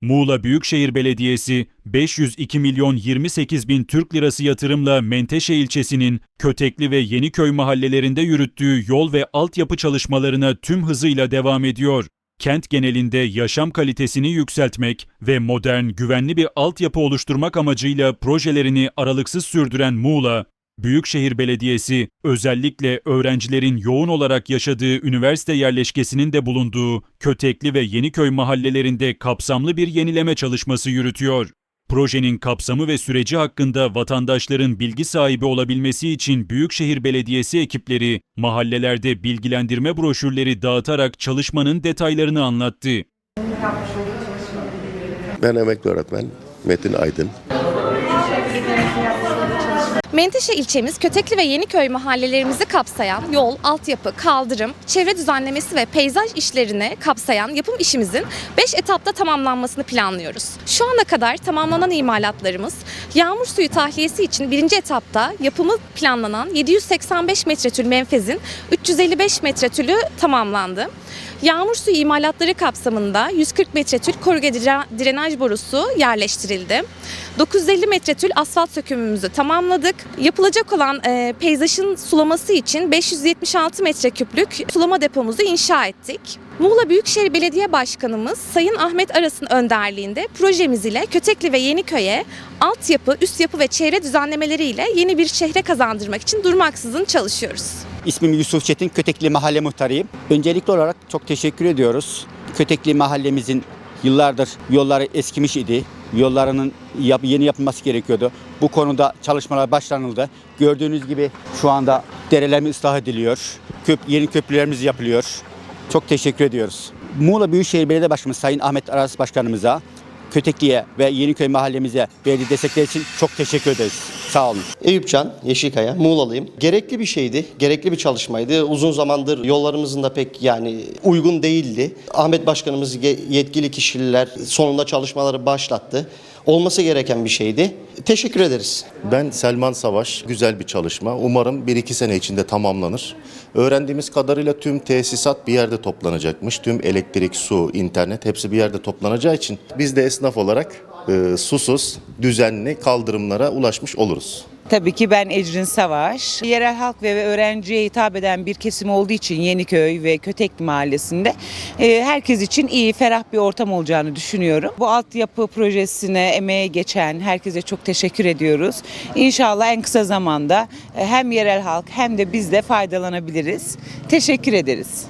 Muğla Büyükşehir Belediyesi 502 milyon 28 bin Türk lirası yatırımla Menteşe ilçesinin Kötekli ve Yeniköy mahallelerinde yürüttüğü yol ve altyapı çalışmalarına tüm hızıyla devam ediyor. Kent genelinde yaşam kalitesini yükseltmek ve modern, güvenli bir altyapı oluşturmak amacıyla projelerini aralıksız sürdüren Muğla, Büyükşehir Belediyesi özellikle öğrencilerin yoğun olarak yaşadığı üniversite yerleşkesinin de bulunduğu Kötekli ve Yeniköy mahallelerinde kapsamlı bir yenileme çalışması yürütüyor. Projenin kapsamı ve süreci hakkında vatandaşların bilgi sahibi olabilmesi için Büyükşehir Belediyesi ekipleri mahallelerde bilgilendirme broşürleri dağıtarak çalışmanın detaylarını anlattı. Ben emekli öğretmen Metin Aydın. Menteşe ilçemiz Kötekli ve Yeniköy mahallelerimizi kapsayan yol, altyapı, kaldırım, çevre düzenlemesi ve peyzaj işlerini kapsayan yapım işimizin 5 etapta tamamlanmasını planlıyoruz. Şu ana kadar tamamlanan imalatlarımız yağmur suyu tahliyesi için birinci etapta yapımı planlanan 785 metretül menfezin 355 metretülü tamamlandı. Yağmur suyu imalatları kapsamında 140 metretül koruge dire- drenaj borusu yerleştirildi. 950 metretül asfalt sökümümüzü tamamladık. Yapılacak olan e, peyzajın sulaması için 576 metreküplük sulama depomuzu inşa ettik. Muğla Büyükşehir Belediye Başkanımız Sayın Ahmet Aras'ın önderliğinde projemiz ile Kötekli ve Yeniköy'e altyapı, üst yapı ve çevre düzenlemeleriyle yeni bir şehre kazandırmak için durmaksızın çalışıyoruz. İsmim Yusuf Çetin, Kötekli Mahalle Muhtarıyım. Öncelikli olarak çok teşekkür ediyoruz. Kötekli mahallemizin yıllardır yolları eskimiş idi. Yollarının yap- yeni yapılması gerekiyordu. Bu konuda çalışmalar başlanıldı. Gördüğünüz gibi şu anda derelerimiz ıslah ediliyor. Köp, yeni köprülerimiz yapılıyor. Çok teşekkür ediyoruz. Muğla Büyükşehir Belediye Başkanımız Sayın Ahmet Aras Başkanımıza, Kötekli'ye ve Yeniköy mahallemize verdiği destekler için çok teşekkür ederiz. Sağ olun. Eyüpcan Yeşilkaya, Muğlalıyım. Gerekli bir şeydi, gerekli bir çalışmaydı. Uzun zamandır yollarımızın da pek yani uygun değildi. Ahmet Başkanımız yetkili kişiler sonunda çalışmaları başlattı. Olması gereken bir şeydi. Teşekkür ederiz. Ben Selman Savaş. Güzel bir çalışma. Umarım 1-2 sene içinde tamamlanır. Öğrendiğimiz kadarıyla tüm tesisat bir yerde toplanacakmış. Tüm elektrik, su, internet hepsi bir yerde toplanacağı için biz de esnaf olarak e, susuz, düzenli kaldırımlara ulaşmış oluruz. Tabii ki ben Ecrin Savaş. Yerel halk ve öğrenciye hitap eden bir kesim olduğu için Yeniköy ve Kötekli Mahallesi'nde e, herkes için iyi, ferah bir ortam olacağını düşünüyorum. Bu altyapı projesine emeğe geçen herkese çok teşekkür ediyoruz. İnşallah en kısa zamanda e, hem yerel halk hem de biz de faydalanabiliriz. Teşekkür ederiz.